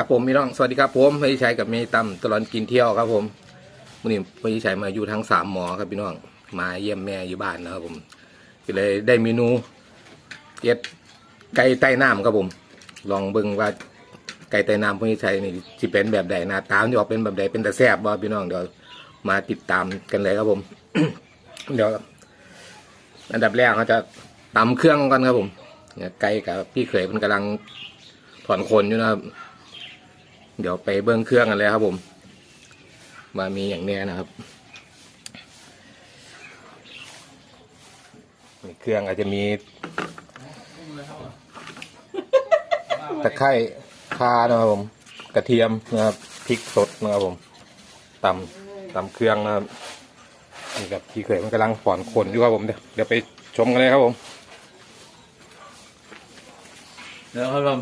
ครับผมพี่น้องสวัสดีครับผมพี่ชัยกับเมย์ตั้มตลอดกินเที่ยวครับผมวันนี้พี่ชัยมาอยู่ทั้งสามหมอครับพี่น้องมาเยี่ยมแม่อยู่บ้านนะครับผมก็เลยได้เมนูเก็ดไก่ใต้น้ำครับผม ลองเบิ่งว่าไก่ใต้น้ำพี่ชัยนี่จะเป็นแบบใดน้าตามจะออกเป็นแบบใดเป็นแต่แซ่บบ่พี่น้องเดี๋ยวมาติดตามกันเลยครับผม เดี๋ยวอันดับแรกเขาจะตำเครื่องก่อนครับผมไก่กับพี่เขยมันกำลังถอนขนอยู่นะครับ เดี๋ยวไปเบิ้งเครื่องกันเลยครับผมมามีอย่างเนี้ยนะครับเครื่องอาจจะมีตะไคร้ข่านะครับผม กระเทียมนะครับพริกสดนะครับผมตำตำเครื่องนะครับนี่กับพี่เขยมันกำลังฝอนขนอยู่ครับผมเดี๋ยวเดี๋ยวไปชมกันเลยครับผมเดี๋ยวครับผม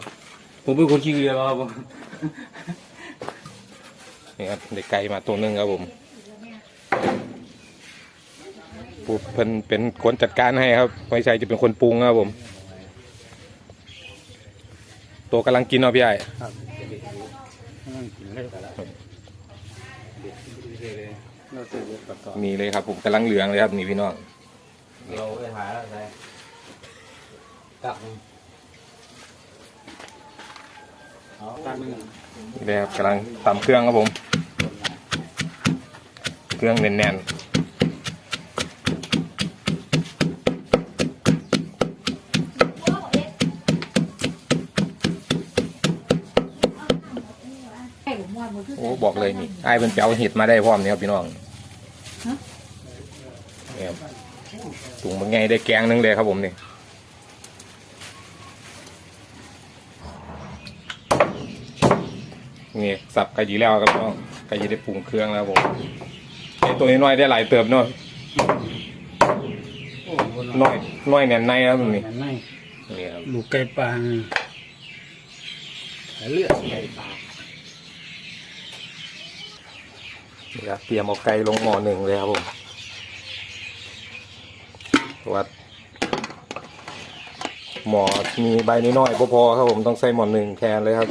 ผมเป็นคนขี้เกียจครับผม นี่ครับได้ไก่มาตัวหนึ่งครับผมปูเพิ่นเป็นคนจัดการให้ครับไม่ใช่จะเป็นคนปรุงครับผม ตัวกำลังกินเนาะพี่ใหญ่ครับเราตื่นประกอบมีเลยครับผมกำลังเหลืองเลยครับนี่พี่น้องเราไปหาอะไรกลับเอาตั้ง นึงนี่เลยครับกำลังตำเครื่องครับผม เครื่องแน่นๆโอ้บอกเลยนี่ไอ้ายเป็นเปียวเห็ดมาได้พร้อมนี่ครับพี่น้องนี่ครับถุงมันไงได้แกงหนึงเลยครับผมนี่ นี่สับไก่ยีแล้วครับพี่น้องไก่ยีได้ปรุงเครื่องแล้วครับผมไอ้ตัวนี้น้อยได้หลายเติบเนาะโอ้โหน้อยน้อยแน่นในครับนี่มันไม่นี่ครับลูกไก่ปางเลือดไก่ปางนี่ครับเตรียมเอาไก่ลงหม้อหนึ่งเลยครับผมเพราะว่าหม้อมีใบน้อยๆพอๆครับผมต้องใส่หม้อหนึ่งแทนเลยครับ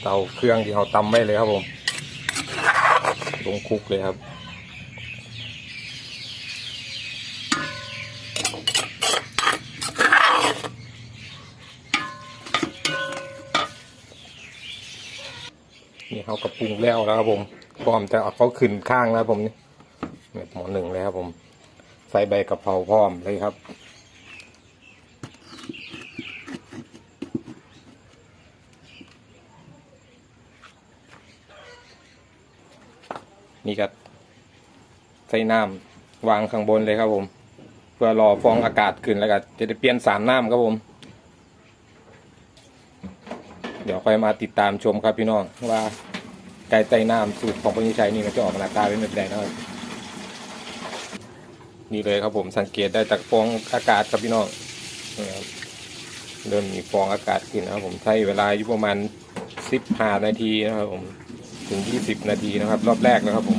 เตาเครื่องที่เราตำไว้เลยครับผมลงคุกเลยครับนี่เขากระปรุงแล้วแล้วครับผมพร้อมจะเอาเขาขึ้นข้างแล้วผมนี่หมอหนึ่งเลยครับผม ใส่ใบกะเพราพร้อมเลยครับ นี่ก็ใส่น้ำวางข้างบนเลยครับผม เพื่อรอฟองอากาศขึ้นแล้วก็จะได้เปลี่ยนสารน้ำครับผม เดี๋ยวค่อยมาติดตามชมครับพี่น้องว่าไก่ไต้น้ำสูตรของพญิชัยนี่มันจะออกมาหน้าตาเป็นแบบไหนนะครับนี่เลยครับผมสังเกตได้จากฟองอากาศครับพี่น้องเริ่มมีฟองอากาศขึ้นนะครับผมใช้เวลาอยู่ประมาณสิบห้านาทีนะครับผม ถึง 20 นาทีนะครับ รอบแรกนะครับผม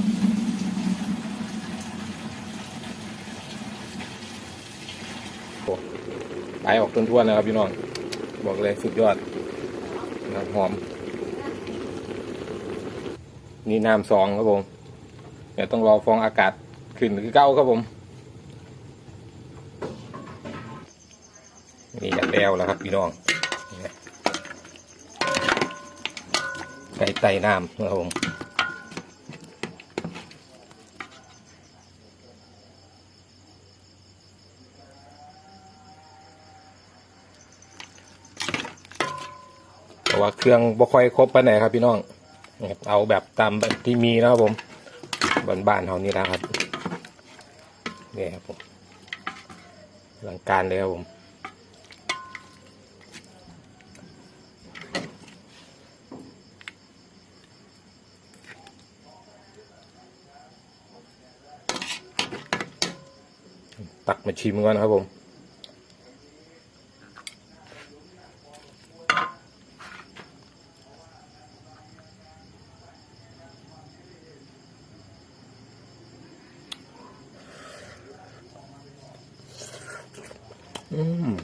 ไปออกต้นทั่วนๆแล้วครับพี่น้อง บอกเลยสุดยอดนะครับหอม นี่น้ำสองครับผม เดี๋ยวต้องรอฟองอากาศขึ้นหรือเก้าครับผม นี่กันแล้วแล้วครับพี่น้องนี่นะไก่ไต่น้ำนะครับผมเพราะว่าเครื่องบ่ค่อยครบไปไหนครับพี่น้องเอาแบบตามแบบที่มีนะครับผมบ้านๆเท่านี้นะครับนี่ครับผมหลังการเลยครับผม ตักมาชิมก่อนนะครับผมอืม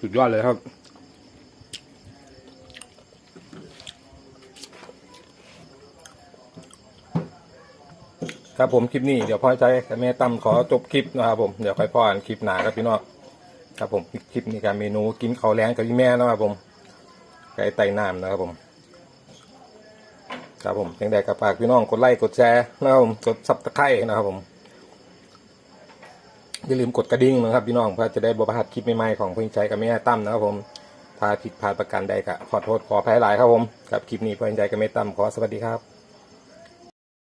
สุดยอดเลยครับ ครับผมคลิปนี้เดี๋ยวพ่อใจกับแม่ตั้มขอจบคลิปนะครับผมเดี๋ยวค่อยพ่ออ่านคลิปหนาครับพี่น้องครับผมคลิปนี้การเมนูกินข้าวแรงกับพี่แม่นะครับผมไก่ไต่น้ำนะครับผมครับผมยังไงกับฝากพี่น้องกดไลค์กดแชร์นะครับผมกดซับตะไคร่นะครับผม อย่าลืมกดกระดิ่งนะครับพี่น้องเพื่อจะได้บพลาดคลิปใหม่ๆของเพื่อนใจกับแม่ตั้มนะครับผมถ้าผิดพลาดประการใดก็ขอโทษขออภัยหลายครับผมกับคลิปนี้เพื่อนใจกับแม่ตั้มขอสวัสดีครับ